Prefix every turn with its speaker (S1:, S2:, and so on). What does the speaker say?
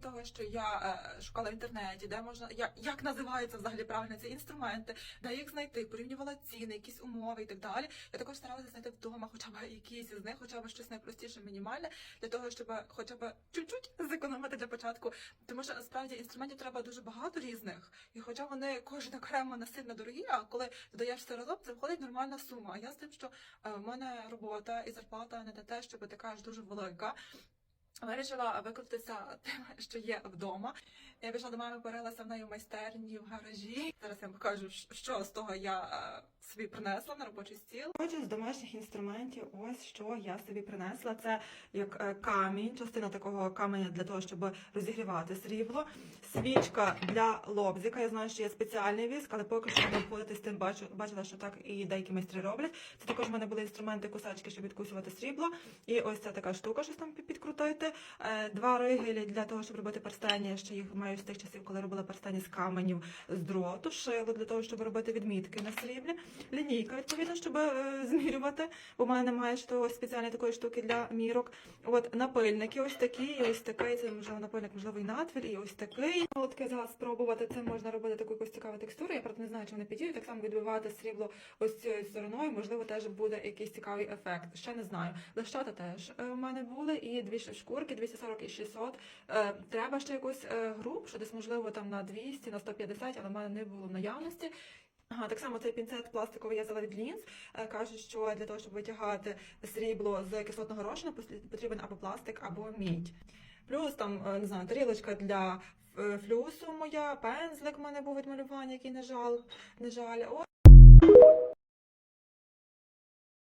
S1: того, що я е, шукала в інтернеті, де можна як, як називаються взагалі правильно ці інструменти, де їх знайти, порівнювала ціни, якісь умови і так далі. Я також старалася знайти вдома, хоча б якісь з них, хоча б щось найпростіше, мінімальне, для того, щоб хоча б чуть-чуть зекономити для початку. Тому що насправді інструментів треба дуже багато різних, і хоча вони кожен окремо не сильно дорогі, а коли додаєш все разом, це виходить нормальна сума. А я з тим, що е, в мене робота і зарплата не те, щоб така аж дуже велика. Вирішила викрутитися тим, що є вдома. Я пішла до мами, порилася в неї в майстерні, в гаражі. Зараз я вам покажу, що з того я е, собі принесла на робочий стіл. Отже, з домашніх інструментів, ось що я собі принесла. Це як е, камінь, частина такого каменя для того, щоб розігрівати срібло. Свічка для лобзика. Я знаю, що є спеціальний віск, але поки що не з тим, бачу, бачила, що так і деякі майстри роблять. Це також в мене були інструменти кусачки, щоб відкусувати срібло. І ось ця така штука, щось там підкрутити. Е, Два ригелі для того, щоб робити перстені. Я ще їх маю з тих часів, коли робила перстені з каменів з дроту, шило для того, щоб робити відмітки на сріблі. Лінійка, відповідно, щоб е, змірювати, бо в мене немає спеціальної такої штуки для мірок. От напильники, ось такі, і ось такий. Це можливо напильник, можливо, і надвіль, і ось такий. От таке зараз спробувати. Це можна робити таку якусь цікаву текстуру. Я правда не знаю, чи вони підійдуть. Так само відбивати срібло ось цією стороною. Можливо, теж буде якийсь цікавий ефект. Ще не знаю. Лещата теж е, у мене були, і дві шкурки, 240 і 600. Е, Треба ще якусь е, грубшу, десь можливо там на 200, на 150, але в мене не було в наявності. Ага, так само цей пінцет пластиковий я взяла Лінз. Кажуть, що для того, щоб витягати срібло з кислотного розчину, потрібен або пластик, або мідь. Плюс там, е, не знаю, тарілочка для е, флюсу моя, пензлик в мене був від малювання, який не жаль. Не жаль.